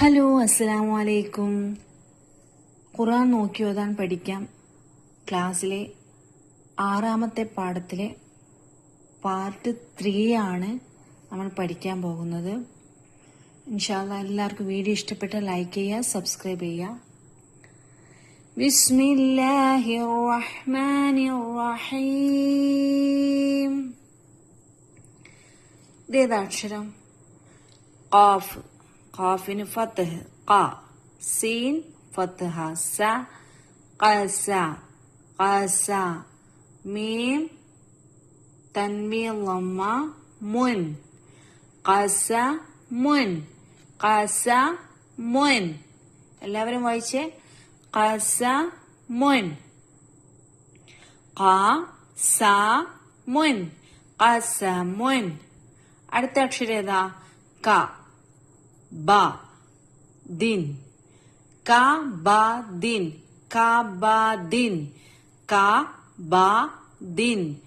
Hello അസ്സലാമു അലൈക്കും ഖുറാൻ നോക്കി ഓതാൻ പഠിക്കാം ക്ലാസ്സിലെ ആറാമത്തെ പാഠത്തിലെ പാർട്ട് ത്രീ ആണ് നമ്മൾ പഠിക്കാൻ പോകുന്നത് ഇൻഷാല്ല എല്ലാവർക്കും വീഡിയോ ഇഷ്ടപ്പെട്ട ലൈക്ക് ചെയ്യുക സബ്സ്ക്രൈബ് ചെയ്യുക ബിസ്മില്ലാഹി റഹ്മാനി റഹീം ഇതേതാ അക്ഷരം قاف കാഫിന് ഫത്തഹ് ക സീൻ ഫത്തഹ സ ഖസ ഖസ മീം തൻമീർ ലമ്മ മുൻ ഖസ മുൻ ഖസ മുൻ എല്ലാവരും വായിച്ചേ. ഖസ മുൻ ഖ സ മുൻ ഖസ മുൻ അടുത്ത അക്ഷരം ഏതാ ക. ba. Din. Ka ba din ka ba din ka ba din